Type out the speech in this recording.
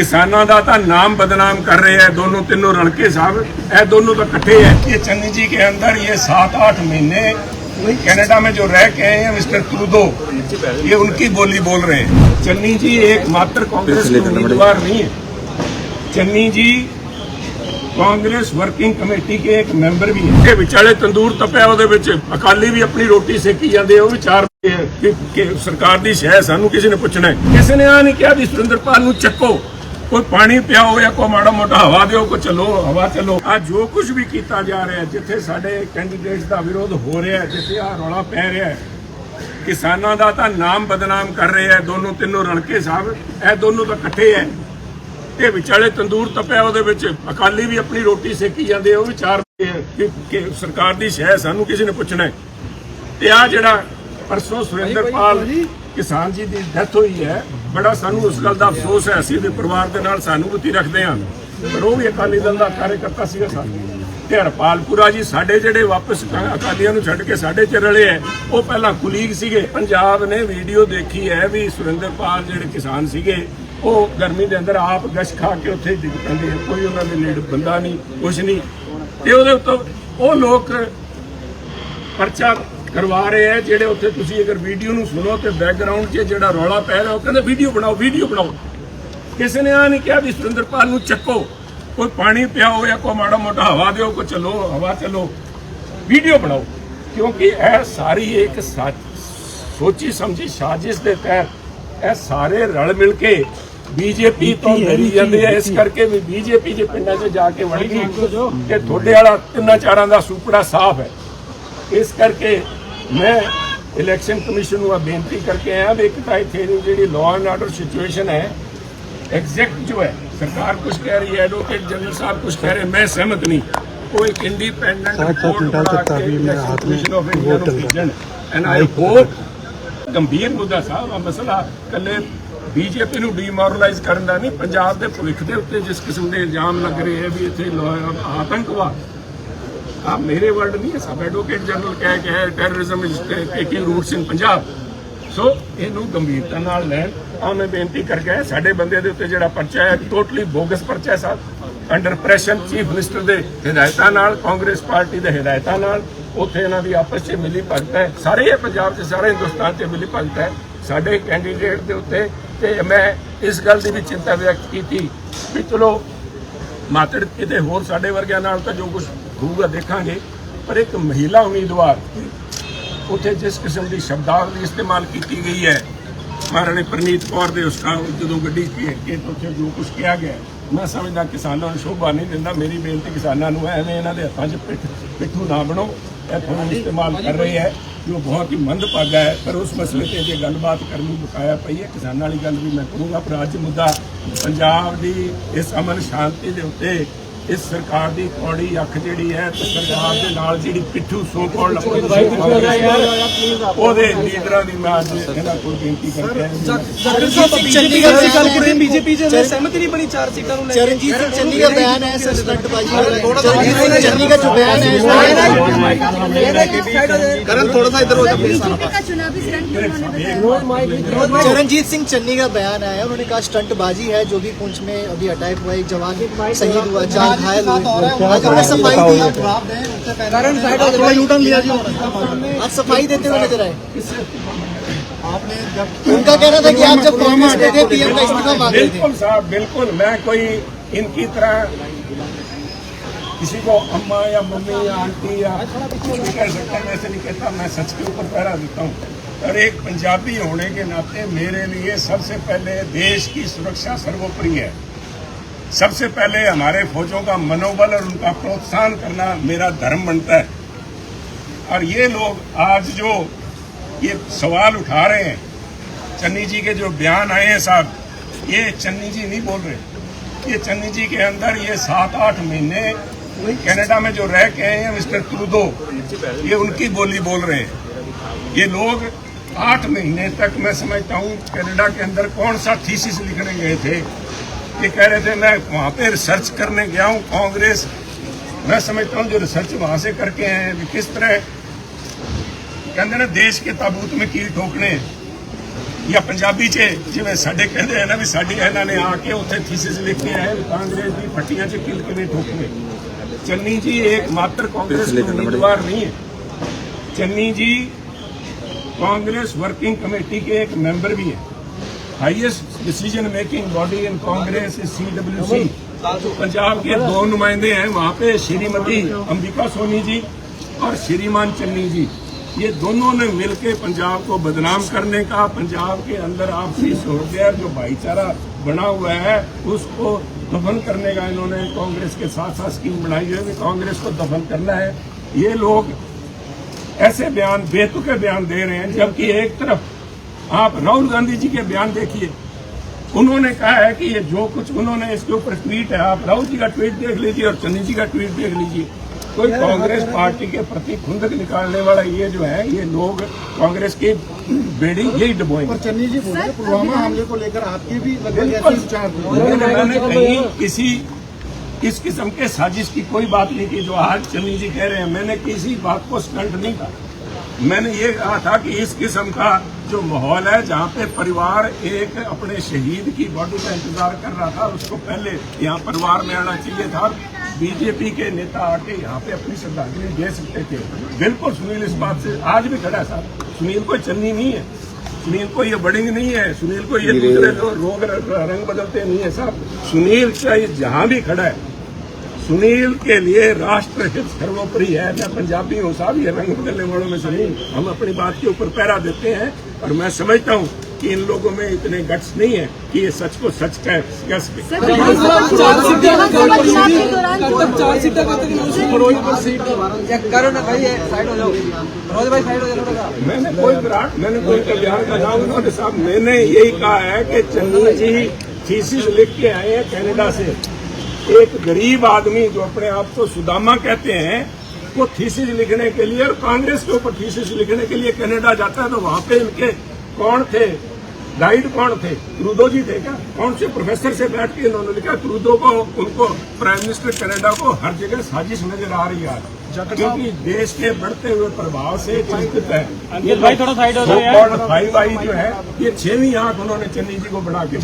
ਕਿਸਾਨਾਂ ਦਾ ਤਾਂ ਨਾਮ ਬਦਨਾਮ ਕਰ रहे हैं दोनों तीनों लड़के साहब ये दोनों तो इकट्ठे हैं ये चन्नी जी के अंदर ये सात आठ महीने कनाडा में जो रह के आए हैं मिस्टर क्रूदो ये उनकी बोली बोल रहे हैं चन्नी जी एकमात्र कांग्रेस के उम्मीदवार नहीं है चन्नी जी ਕਾਂਗਰਸ ਵਰਕਿੰਗ ਕਮੇਟੀ ਕੇ ਇੱਕ ਮੈਂਬਰ ਵੀ ਹੈ ਇਹ ਵਿਚਾਲੇ ਤੰਦੂਰ ਤਪਿਆ ਉਹਦੇ ਵਿੱਚ ਅਕਾਲੀ ਵੀ ਆਪਣੀ ਰੋਟੀ ਸੇਕੀ ਜਾਂਦੇ ਆ, ਉਹ ਵੀ ਚਾਰ ਕਿ ਕਿ ਸਰਕਾਰ ਦੀ ਸ਼ਹਿ ਸਾਨੂੰ ਕਿਸੇ ਨੇ ਪੁੱਛਣਾ ਹੈ। ਕਿਸੇ ਨੇ ਆ ਨਹੀਂ ਕਿਹਾ ਵੀ ਸੁਰਿੰਦਰਪਾਲ ਨੂੰ ਚੱਕੋ ਕੋਈ ਪਾਣੀ ਪਿਆਓ ਜਾਂ ਕੋਈ ਮਾੜਾ ਮੋਟਾ ਹਵਾ ਦਿਓ ਕੋ ਚਲੋ ਹਵਾ ਚਲੋ। ਆ ਜੋ ਕੁਝ ਵੀ ਕੀਤਾ ਜਾ ਰਿਹਾ ਜਿੱਥੇ ਸਾਡੇ ਕੈਂਡੀਡੇਟਸ ਦਾ ਵਿਰੋਧ ਹੋ ਰਿਹਾ ਜਿੱਥੇ ਆ ਰੌਲਾ ਪੈ ਰਿਹਾ ਕਿਸਾਨਾਂ ਦਾ ਤਾਂ ਨਾਮ ਬਦਨਾਮ ਕਰ ਰਹੇ ਹੈ ਦੋਨੋਂ ਤਿੰਨੋਂ ਰਣਕੇ ਸਾਹਿਬ ਇਹ ਦੋਨੋਂ ਤਾਂ ਇਕੱਠੇ ਹੈ। ਤੇ ਵਿਚਾਲੇ ਤੰਦੂਰ ਤਪਿਆ ਉਹਦੇ ਵਿੱਚ ਅਕਾਲੀ ਵੀ ਆਪਣੀ ਰੋਟੀ ਸੇਕੀ ਜਾਂਦੇ ਆ, ਉਹ ਵੀ ਚਾਰ ਕਿ ਸਰਕਾਰ ਦੀ ਸ਼ਹਿ ਸਾਨੂੰ ਕਿਸੇ ਨੇ ਪੁੱਛਣਾ ਤੇ ਆ ਜਿਹੜਾ ਪਰਸੋਂ ਸੁਰਿੰਦਰਪਾਲ ਕਿਸਾਨ ਜੀ ਦੀ ਡੈਥ ਹੋਈ ਹੈ ਬੜਾ ਸਾਨੂੰ ਉਸ ਗੱਲ ਦਾ ਅਫਸੋਸ ਹੈ, ਅਸੀਂ ਵੀ ਪਰਿਵਾਰ ਦੇ ਨਾਲ ਸਾਨੂੰ ਸਾਨੂਭੂਤੀ ਰੱਖਦੇ ਹਾਂ। ਪਰ ਉਹ ਵੀ ਅਕਾਲੀ ਦਲ ਦਾ ਕਾਰਜਕਰਤਾ ਸੀਗਾ ਸਾਨੂੰ। ਤੇ ਹਰਪਾਲਪੁਰਾ ਜੀ, ਸਾਡੇ ਜਿਹੜੇ ਵਾਪਸ ਅਕਾਲੀਆਂ ਨੂੰ ਛੱਡ ਕੇ ਸਾਡੇ ਚ ਰਲੇ ਹੈ, ਉਹ ਪਹਿਲਾਂ ਕੁਲੀਗ ਸੀਗੇ। ਪੰਜਾਬ ਨੇ ਵੀਡੀਓ ਦੇਖੀ ਹੈ ਵੀ ਸੁਰਿੰਦਰਪਾਲ ਜਿਹੜੇ ਕਿਸਾਨ ਸੀਗੇ, ਉਹ ਗਰਮੀ ਦੇ ਅੰਦਰ ਆਪ ਗਸ਼ ਖਾ ਕੇ ਉੱਥੇ ਡਿੱਗ ਪੈਂਦੇ ਕੋਈ ਉਹਨਾਂ ਦੇ ਨੇੜ ਬੰਦਾ ਨਹੀਂ, ਕੁਛ ਨਹੀਂ। ਤੇ ਉਹਦੇ ਉੱਤੇ ਉਹ ਲੋਕ ਪਰਚਾ ਕਰਵਾ ਰਹੇ ਹੈ ਜਿਹੜੇ ਉੱਥੇ ਤੁਸੀਂ ਅਗਰ ਵੀਡੀਓ ਨੂੰ ਸੁਣੋ ਤੇ ਬੈਕਗ੍ਰਾਉਂਡ 'ਚ ਜਿਹੜਾ ਰੌਲਾ ਪੈ ਰਿਹਾ ਉਹ ਕਹਿੰਦੇ ਵੀਡੀਓ ਬਣਾਓ ਵੀਡੀਓ ਬਣਾਓ। ਕਿਸੇ ਨੇ ਆ ਨਹੀਂ ਕਿਹਾ ਵੀ ਸੁਰਿੰਦਰਪਾਲ ਨੂੰ ਚੱਕੋ। ਕੋਈ ਪਾਣੀ ਪਿਆਓ ਜਾਂ ਕੋਈ ਮਾੜਾ ਮੋਟਾ ਹਵਾ ਦਿਓ ਕੋ ਚਲੋ ਹਵਾ ਚਲੋ ਵੀਡੀਓ ਬਣਾਓ। ਕਿਉਂਕਿ ਇਹ ਸਾਰੀ ਇੱਕ ਸੋਚੀ ਸਮਝੀ ਸਾਜ਼ਿਸ਼ ਦੇ ਤਹਿਤ ਇਹ ਸਾਰੇ ਰਲ ਮਿਲ ਕੇ ਬੀਜੇਪੀ ਤੋਂ ਡਰੀ ਜਾਂਦੇ ਆ। ਇਸ ਕਰਕੇ ਵੀ ਬੀਜੇਪੀ ਜੇ ਪਿੰਡਾਂ 'ਚ ਜਾ ਕੇ ਵੜ ਗਈ ਤੇ ਤੁਹਾਡੇ ਵਾਲਾ ਤਿੰਨਾਂ ਚਾਰਾਂ ਦਾ ਸੂਪੜਾ ਸਾਫ਼ ਹੈ। ਇਸ ਕਰਕੇ ਮੈਂ ਇਲੈਕਸ਼ਨ ਕਮਿਸ਼ਨ ਨੂੰ ਆ ਬੇਨਤੀ ਕਰਕੇ ਆਇਆ ਵੀ ਇੱਕ ਤਾਂ ਇੱਥੇ ਜਿਹੜੀ ਲਾਅ ਐਂਡ ਆਰਡਰ ਸਿਚੁਏਸ਼ਨ ਹੈ ਐਗਜ਼ੈਕਟ ਜੋ ਹੈ ਸਰਕਾਰ ਕੁਝ ਕਹਿ ਰਹੀ ਹੈ ਐਡਵੋਕੇਟ ਜਨਰਲ ਸਾਹਿਬ ਕੁਝ ਕਹਿ ਰਹੇ ਮੈਂ ਸਹਿਮਤ ਨਹੀਂ। ਕੋਈ ਇੰਡੀਪੈਂਡੈਂਟ ਕੋਰਟ ਬਣਾ ਕੇ ਹੱਥ ਵਿੱਚ ਆਫ ਇੰਡੀਆ ਨੂੰ ਐਂਡ ਆਈ ਹੋਪ ਗੰਭੀਰ ਮੁੱਦਾ ਸਾਹਿਬ ਆ ਮਸਲਾ ਕੱਲੇ ਬੀਜੇਪੀ ਨੂੰ ਡੀਮੋਰਲਾਈਜ਼ ਕਰਨ ਦਾ ਨਹੀਂ ਪੰਜਾਬ ਦੇ ਭਵਿੱਖ ਦੇ ਉੱਤੇ ਜਿਸ ਕਿਸਮ ਦੇ ਇਲਜ਼ਾਮ ਲੱਗ ਰਹੇ ਆ ਵੀ ਇੱਥੇ ਆਤੰਕਵਾਦ ਆ ਮੇਰੇ ਵਰਡ ਨਹੀਂ ਹੈ, ਸਭ ਐਡਵੋਕੇਟ ਜਨਰਲ ਕਹਿ ਕੇ ਹੈ terrorism is taking roots in Punjab so ਇਹਨੂੰ ਗੰਭੀਰਤਾ ਨਾਲ ਲੈਣ ਆ ਮੈਂ ਬੇਨਤੀ ਕਰਕੇ ਸਾਡੇ ਬੰਦੇ ਦੇ ਉੱਤੇ ਜਿਹੜਾ ਪਰਚਾ ਹੈ ਟੋਟਲੀ ਬੋਗਸ ਪਰਚਾ ਹੈ ਸਾਹਿਬ ਅੰਡਰ ਪ੍ਰੈਸ਼ਰ ਚੀਫ ਮਿਨਿਸਟਰ ਦੇ ਹਦਾਇਤਾਂ ਨਾਲ, ਕਾਂਗਰਸ ਪਾਰਟੀ ਦੇ ਹਦਾਇਤਾਂ ਨਾਲ, ਉੱਥੇ ਇਹਨਾਂ ਦੀ ਆਪਸ 'ਚ ਮਿਲੀ ਭਗਤ ਹੈ। ਸਾਰੇ ਇਹ ਪੰਜਾਬ 'ਚ, ਸਾਰੇ ਹਿੰਦੁਸਤਾਨ 'ਚ ਮਿਲੀ ਭਗਤ ਹੈ। ਸਾਡੇ ਕੈਂਡੀਡੇਟ ਦੇ ਉੱਤੇ ਤੇ ਮੈਂ ਇਸ ਗੱਲ ਦੀ ਵੀ ਚਿੰਤਾ ਵਿਅਕਤ ਕੀਤੀ ਵੀ ਚਲੋ ਮਾਤੜ ਕਿਤੇ ਹੋਰ ਸਾਡੇ ਵਰਗਿਆਂ ਨਾਲ ਤਾਂ ਜੋ ਕੁਝ ਹੋਊਗਾ ਦੇਖਾਂਗੇ ਪਰ ਇੱਕ ਮਹਿਲਾ ਉਮੀਦਵਾਰ ਉੱਥੇ ਜਿਸ ਕਿਸਮ ਦੀ ਸ਼ਬਦਾਵਲੀ ਇਸਤੇਮਾਲ ਕੀਤੀ ਗਈ ਹੈ ਮਹਾਰਾਣੀ ਪ੍ਰਨੀਤ ਕੌਰ ਦੇ ਉਸਕਾ ਜਦੋਂ ਗੱਡੀ ਘੇਰ ਕੇ ਉੱਥੇ ਜੋ ਕੁਝ ਕਿਹਾ ਗਿਆ ਮੈਂ ਸਮਝਦਾ ਕਿਸਾਨਾਂ ਨੂੰ ਸ਼ੋਭਾ ਨਹੀਂ ਦਿੰਦਾ ਮੇਰੀ ਬੇਨਤੀ ਕਿਸਾਨਾਂ ਨੂੰ ਹੈ, ਐਵੇਂ ਇਹਨਾਂ ਦੇ ਹੱਥਾਂ 'ਚ ਪਿੱਠ ਪਿੱਠੂ ਨਾ ਬਣੋ ਇਹ ਤੁਹਾਨੂੰ ਇਸਤੇਮਾਲ ਕਰ ਰਹੇ ਹੈ। ਜੋ ਬਹੁਤ ਹੀ ਮੰਦਭਾਗਾ ਹੈ, ਪਰ ਉਸ ਮਸਲੇ ਤੇ ਜੇ ਗੱਲਬਾਤ ਕਰਨ ਨੂੰ ਬਕਾਇਆ ਪਈ ਹੈ, ਕਿਸਾਨਾਂ ਵਾਲੀ ਗੱਲ ਵੀ ਮੈਂ ਕਰੂੰਗਾ ਪਰ ਅੱਜ ਮੁੱਦਾ ਪੰਜਾਬ ਦੀ ਇਸ ਅਮਨ ਸ਼ਾਂਤੀ ਦੇ ਉੱਤੇ ਇਸ ਸਰਕਾਰ ਦੀ ਕੌੜੀ ਅੱਖ ਜਿਹੜੀ ਹੈ ਤੇ ਸਰਕਾਰ ਦੇ ਨਾਲ ਜਿਹੜੀ ਪਿੱਠੂ ਸੋ ਕੋਲ ਉਹਦੇ ਲੀਡਰਾਂ ਦੀ ਮੈਂ ਅੱਜ ਇਹਨਾਂ ਕੋਲ ਬੇਨਤੀ ਕਰਕੇ ਆਇਆ ਚੰਡੀਗੜ੍ਹ ਦੀ ਗੱਲ ਕਰੀਏ ਬੀਜੇਪੀ ਚ ਹਲੇ ਸਹਿਮਤੀ ਨਹੀਂ ਬਣੀ ਚਾਰ ਸੀਟਾਂ ਨੂੰ ਲੈ ਕੇ चरणजीत सिंह चन्नी का बयान है सर स्टंटबाजी वाला चरणजीत सिंह चन्नी का जो बयान है करण थोड़ा सा इधर हो जाए बीजेपी का चुनावी स्टंट उन्होंने बताया चरणजीत सिंह चन्नी का बयान आया उन्होंने कहा स्टंटबाजी है जो भी पुंछ में अभी अटैक हुआ एक जवान शहीद हुआ चार घायल हुए सफ़ाई आज सफ़ाई देते हुए नज़र आए। उनका कहना था कि आप जब कांग्रेस में थे पीएम का इस्तीफा मांग रहे थे। बिल्कुल साहब बिल्कुल। मैं कोई इनकी तरह किसी को अम्मा या मम्मी या आंटी या कुछ भी कह सकता मैं ऐसे नहीं कहता। मैं सच के ऊपर पहरा देता हूँ। और एक पंजाबी होने के नाते मेरे लिए सबसे पहले देश की सुरक्षा सर्वोपरि है। सबसे पहले हमारे फौजों का मनोबल और उनका प्रोत्साहन करना मेरा धर्म बनता है। और ये लोग आज जो ये सवाल उठा रहे हैं, चन्नी जी के जो बयान आए हैं साहब, ये चन्नी जी नहीं बोल रहे। ये चन्नी जी के अंदर ये सात आठ महीने कनाडा में जो रह के हैं, मिस्टर क्रूदो ये उनकी बोली बोल रहे हैं। ये लोग आठ महीने तक मैं समझता हूँ कनाडा के अंदर कौन सा थीसिस लिखने गए थे ये कह रहे थे मैं वहाँ पे रिसर्च करने गया हूँ कांग्रेस मैं समझता हूँ जो रिसर्च वहाँ से करके आए हैं भी किस तरह कहते ना देश के ताबूत में कील ठोकने ਜਾਂ ਪੰਜਾਬੀ 'ਚ ਜਿਵੇਂ ਸਾਡੇ ਕਹਿੰਦੇ ਆ ਨਾ ਵੀ ਸਾਡੀ ਇਹਨਾਂ ਨੇ ਆ ਕੇ ਉੱਥੇ ਥੀਸਿਸ ਲਿਖ ਕੇ ਆਏ ਵੀ ਕਾਂਗਰਸ ਦੀ ਫੱਟੀਆਂ 'ਚ ਕਿਲ ਕਿਵੇਂ ਠੋਕਵੇ ਚੰਨੀ ਜੀ ਇੱਕ ਮਾਤਰ ਕਾਂਗਰਸ के उम्मीदवार नहीं है चन्नी जी कांग्रेस वर्किंग कमेटी के एक मेंबर भी है highest decision making body in Congress is CWC Punjab के दो नुमाइंदे हैं, वहाँ पे श्रीमती अंबिका सोनी जी और श्रीमान चन्नी जी। ये दोनों ने मिलकर पंजाब को बदनाम करने का, पंजाब के अंदर आपसी सहृदय जो भाईचारा बना हुआ है, उसको दफन करने का इन्होंने कांग्रेस के साथ साथ स्कीम बनाई है कि कांग्रेस को दफन करना है। ये लोग ऐसे बयान, बेतुके बयान दे रहे हैं, जबकि एक तरफ़ आप राहुल गांधी जी के बयान देखिए। उन्होंने कहा है कि ये जो कुछ उन्होंने इसके ऊपर ट्वीट है आप राहुल जी का ट्वीट देख लीजिए और चन्नी जी का ट्वीट देख लीजिए। कोई कांग्रेस पार्टी के प्रति खुंदक निकालने वाला ये जो है ये लोग कांग्रेस की बेड़ी यही डबोएँगे। चन्नी जी बोले पुलवामा हमले को लेकर आपके भी मैंने कहीं किसी इस किस्म के साजिश की कोई बात नहीं की जो आज चन्नी जी कह रहे हैं। मैंने किसी बात को स्टंट नहीं कहा। मैंने ये कहा था कि इस किस्म का जो माहौल है जहाँ पे परिवार एक अपने शहीद की बॉडी का इंतज़ार कर रहा था उसको पहले यहाँ परिवार में आना चाहिए था। बीजेपी के नेता आके यहाँ पे अपनी श्रद्धांजलि दे सकते थे। बिल्कुल सुनील इस बात से आज भी खड़ा है साहब। सुनील कोई चन्नी नहीं है। सुनील को ये बडिंग नहीं है। सुनील को ये दूसरे रोग रंग बदलते नहीं है साहब। सुनील चाहे जहाँ भी खड़ा है सुनील के लिए राष्ट्र हित सर्वोपरि है मैं पंजाबी हूँ साहब ये रंग बदलने वालों में से नहीं हम अपनी बात के ऊपर पैरा देते हैं और मैं समझता हूँ कि इन लोगों में इतने गट्स नहीं है कि ये सच को सच कह हो हो। मैंने कोई विराट मैंने कोई कल्याण का नाम उन्होंने साहब मैंने यही कहा है कि चन्नी जी थीसिस लिख के आए हैं कनाडा से एक गरीब आदमी जो अपने आप को सुदामा कहते हैं वो थीसिस लिखने के लिए और कांग्रेस के ऊपर थीसिस लिखने के लिए कनाडा जाता है तो वहाँ पे इनके कौन थे? गाइड कौन थे? क्रूदो जी थे क्या? कौन से प्रोफेसर से बैठ के इन्होंने लिखा? क्रूदो को उनको प्राइम मिनिस्टर कनाडा को हर जगह साजिश नज़र आ रही है। क्योंकि देश के बढ़ते हुए प्रभाव से चिंतित है। ये भाई थोड़ा साइड हो फाइव आई जो है ये छहवीं आँख उन्होंने चन्नी जी को बढ़ा के